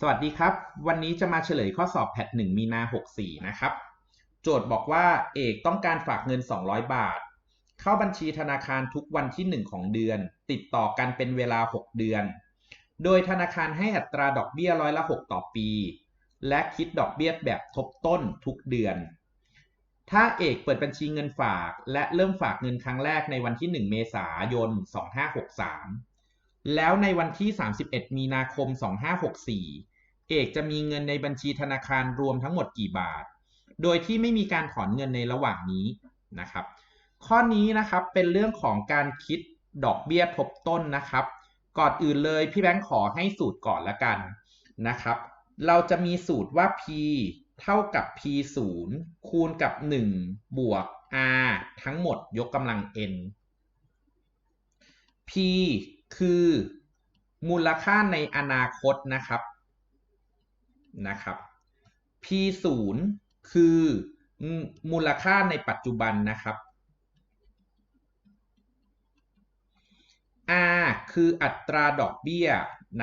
สวัสดีครับ วันนี้จะมาเฉลยข้อสอบแพท1มีนา 64 นะครับ โจทย์บอกว่าเอกต้องการฝากเงิน 200 บาท เข้าบัญชีธนาคารทุกวันที่ 1 ของเดือน ติดต่อกันเป็นเวลา 6 เดือน โดยธนาคารให้อัตราดอกเบี้ยร้อยละ 6 ต่อปี และคิดดอกเบี้ยแบบทบต้นทุกเดือน ถ้าเอกเปิดบัญชีเงินฝาก และเริ่มฝากเงินครั้งแรกในวันที่ 1 เมษายน 2563 แล้วในวันที่ 31 มีนาคม 2564 เอกจะมีเงินในบัญชีธนาคารรวมทั้งหมดกี่บาท โดยที่ไม่มีการถอนเงินในระหว่างนี้นะครับ ข้อนี้นะครับเป็นเรื่องของการคิดดอกเบี้ยทบต้นนะครับ ก่อนอื่นเลยพี่แบงค์ขอให้สูตรก่อนละกันนะครับ เราจะมีสูตรว่า p เท่ากับ p 0คูณกับ 1 บวก r ทั้งหมดยกกำลัง n p คือมูลค่าในอนาคตนะครับนะครับ p 0คือมูลค่าในปัจจุบันนะครับ r คืออัตราดอกเบี้ย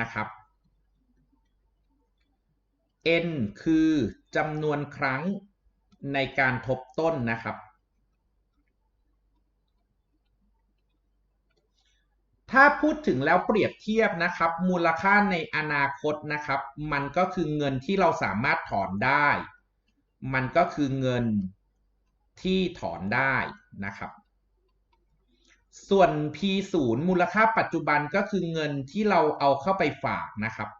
นะครับ n คือจำนวนครั้งในการทบต้นนะครับ ถ้าพูดถึงแล้วเปรียบเทียบนะครับ มูลค่าในอนาคตนะครับ มันก็คือเงินที่เราสามารถถอนได้ มันก็คือเงินที่ถอนได้นะครับ ส่วน P0 มูลค่าปัจจุบันก็คือเงินที่เราเอาเข้าไปฝากนะครับ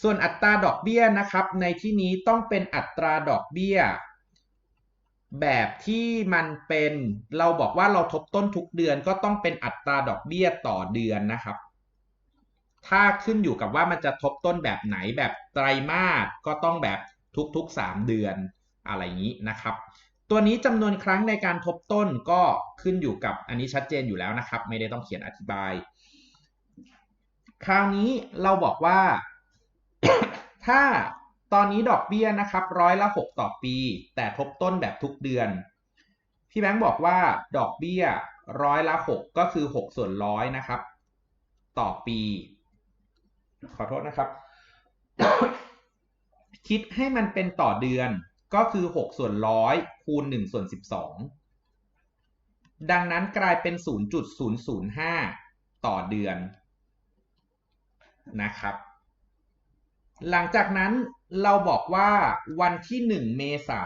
ส่วนอัตราดอกเบี้ยนะครับ ในที่นี้ต้องเป็นอัตราดอกเบี้ย แบบที่มันเป็นเราบอกว่าเราทบต้นทุกเดือนก็ต้องเป็นอัตราดอกเบี้ยต่อเดือนนะครับ ถ้าขึ้นอยู่กับว่ามันจะทบต้นแบบไหนแบบไตรมาสก็ต้องแบบทุกๆ 3 เดือนอะไรอย่างนี้นะครับ ตัวนี้จำนวนครั้งในการทบต้นก็ขึ้นอยู่กับอันนี้ชัดเจนอยู่แล้วนะครับ ไม่ได้ต้องเขียนอธิบาย คราวนี้เราบอกว่า ถ้า ตอนนี้ดอกเบี้ยนะครับร้อยละ6ต่อปี แต่ทบต้นแบบทุกเดือน พี่แบงค์บอกว่าดอกเบี้ยร้อยละ 6 ก็คือ 6 ส่วนร้อยนะครับ ต่อปี ขอโทษนะครับ คิดให้มันเป็นต่อเดือนก็คือ 6 ส่วนร้อยคูณ1ส่วน12 ดังนั้นกลายเป็น 0.005 ต่อเดือนนะครับ หลังจากนั้นเราบอกว่าวันที่ 1 เมษา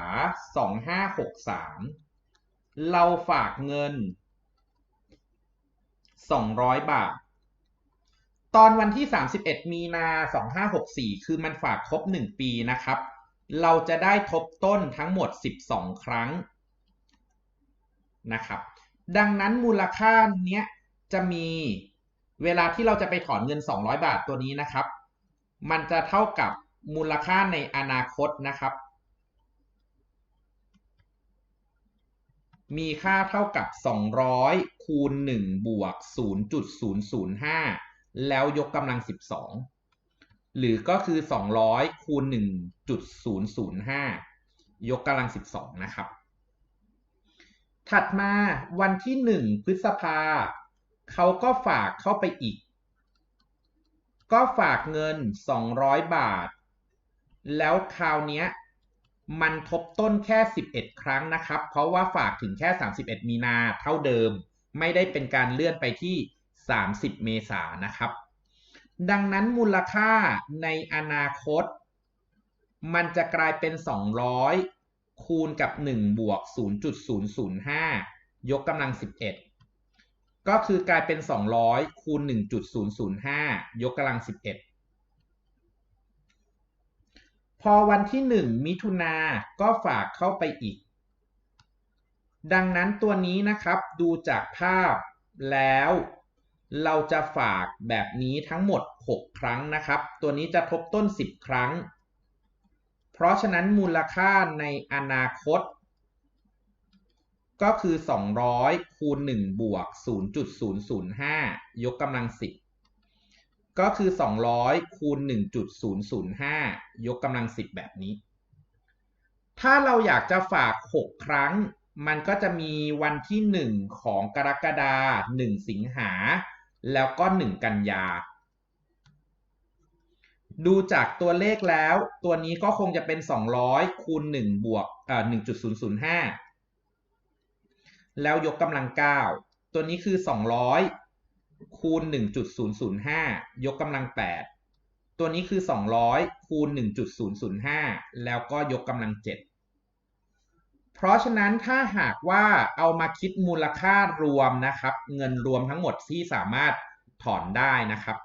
2563 เราฝากเงิน 200 บาท ตอนวันที่ 31 มีนา 2564 คือมันฝากครบ 1 ปีนะครับ เราจะได้ทบต้นทั้งหมด 12 ครั้งนะครับ ดังนั้นมูลค่าเนี้ยจะมีเวลาที่เราจะไปถอนเงิน 200 บาทตัวนี้นะครับ มันจะเท่ากับมูลค่าในอนาคตนะครับ มีค่าเท่ากับ 200 คูณ 1 บวก 0.005 แล้วยกกำลัง 12 หรือก็คือ 200 คูณ 1.005 ยกกำลัง 12 นะครับ ถัดมาวันที่ 1 พฤษภาเขาก็ฝากเข้าไปอีก ก็ฝากเงิน 200 บาท แล้วคราวนี้มันทบต้นแค่ 11 ครั้งนะครับ เพราะว่าฝากถึงแค่ 31 มีนาเท่าเดิม ไม่ได้เป็นการเลื่อนไปที่ 30 เมษายนนะครับ ดังนั้นมูลค่าในอนาคต มันจะกลายเป็น 200 คูณกับ 1 บวก 0.005 ยกกำลัง 11 ก็คือกลายเป็น200คูณ1.005ยกกำลัง11พอวันที่1มิถุนาก็ฝากเข้าไปอีก ดังนั้นตัวนี้นะครับดูจากภาพแล้วเราจะฝากแบบนี้ทั้งหมด 6 ครั้งนะครับ ตัวนี้จะทบต้น 10 ครั้ง เพราะฉะนั้นมูลค่าในอนาคต ก็คือ 200 คูณ 1 บวก 0.005 ยกกำลัง 10 ก็คือ 200 คูณ 1.005 ยกกำลัง 10 แบบนี้ ถ้าเราอยากจะฝาก 6 ครั้ง มันก็จะมีวันที่ 1 ของกรกฎาคม1 สิงหา แล้วก็ 1 กันยา ดูจากตัวเลขแล้ว ตัวนี้ก็คงจะเป็น 200 คูณ 1 บวกเอ่อ1.005 แล้วยกกำลัง 9 ตัวนี้คือ 200 คูณ 1.005 ยกกำลัง 8 ตัวนี้คือ 200 คูณ 1.005 แล้วก็ยกกำลัง 7 เพราะฉะนั้นถ้าหากว่าเอามาคิดมูลค่ารวมนะครับ เงินรวมทั้งหมดที่สามารถถอนได้นะครับ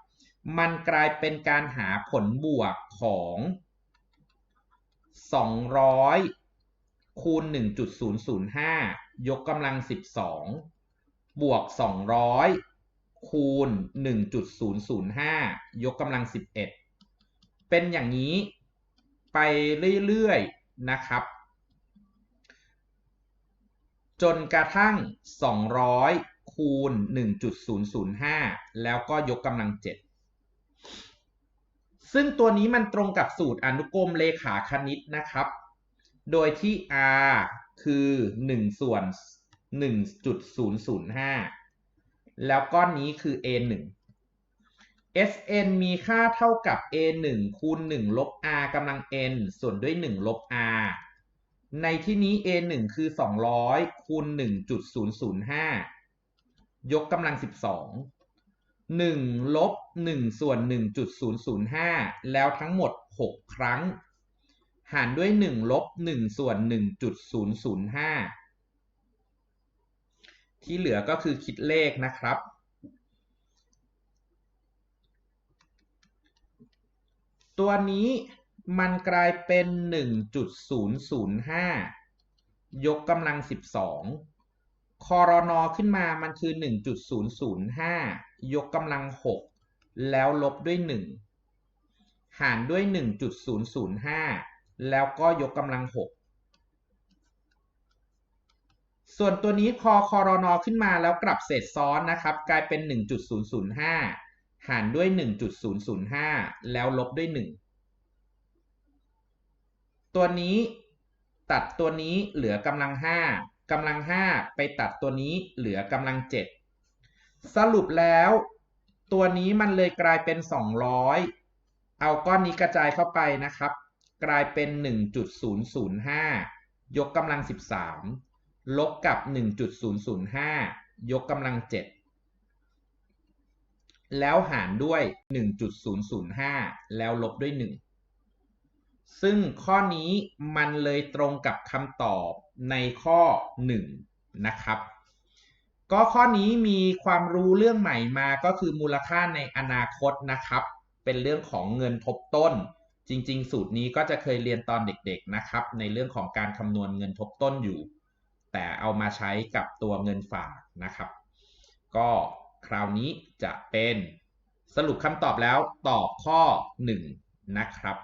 มันกลายเป็นการหาผลบวกของ 200 คูณ 1.005 ยกกำลัง 12 บวก 200 คูณ 1.005 ยกกำลัง 11 เป็นอย่างนี้ไปเรื่อยๆ นะครับ จนกระทั่ง 200 คูณ 1.005 แล้วก็ยกกำลัง 7ซึ่งตัวนี้มันตรงกับสูตรอนุกรมเลขาคณิตนะครับ โดยที่ r คือ1ส่วน1.005แล้วก้อนนี้คือ a 1 sn มีค่าเท่ากับ a 1คูณ1ลบ r กำลัง n ส่วนด้วย1ลบ r ในที่นี้ a 1คือ 200คูณ1.005 ยกกำลัง 12 1ลบ1ส่วน1.005 แล้วทั้งหมด 6 ครั้ง หารด้วย1ลบ1ส่วน1.005 ที่เหลือก็คือคิดเลขนะครับ ตัวนี้มันกลายเป็น 1.005 ยกกำลัง 12 คอรนอขึ้นมามันคือ 1.005 ยกกำลัง 6 แล้วลบด้วย 1 หารด้วย 1.005 แล้วก็ยกกำลัง 6 ส่วนตัวนี้พอคอรนอขึ้นมาแล้วกลับเศษซ้อนนะครับ กลายเป็น 1.005 หารด้วย 1.005 แล้วลบด้วย 1 ตัวนี้ตัดตัวนี้เหลือกำลัง 5กำลัง 5 ไปตัดตัวนี้เหลือกำลัง 7 สรุปแล้วตัวนี้มันเลยกลายเป็น 200 เอาก้อนนี้กระจายเข้าไปนะครับ กลายเป็น 1.005 ยกกำลัง 13 ลบกับ 1.005 ยกกำลัง 7 แล้วหารด้วย 1.005 แล้วลบด้วย 1 ซึ่งข้อนี้มันเลยตรงกับคำตอบในข้อ 1 นะครับก็ข้อนี้มีความรู้เรื่องใหม่มาก็คือมูลค่าในอนาคตนะครับ เป็นเรื่องของเงินทบต้น จริง ๆ สูตรนี้ก็จะเคยเรียนตอนเด็ก ๆนะครับ ในเรื่องของการคำนวณเงินทบต้นอยู่ แต่เอามาใช้กับตัวเงินฝากนะครับ ก็คราวนี้จะเป็นสรุปคำตอบแล้วตอบข้อ 1 นะครับ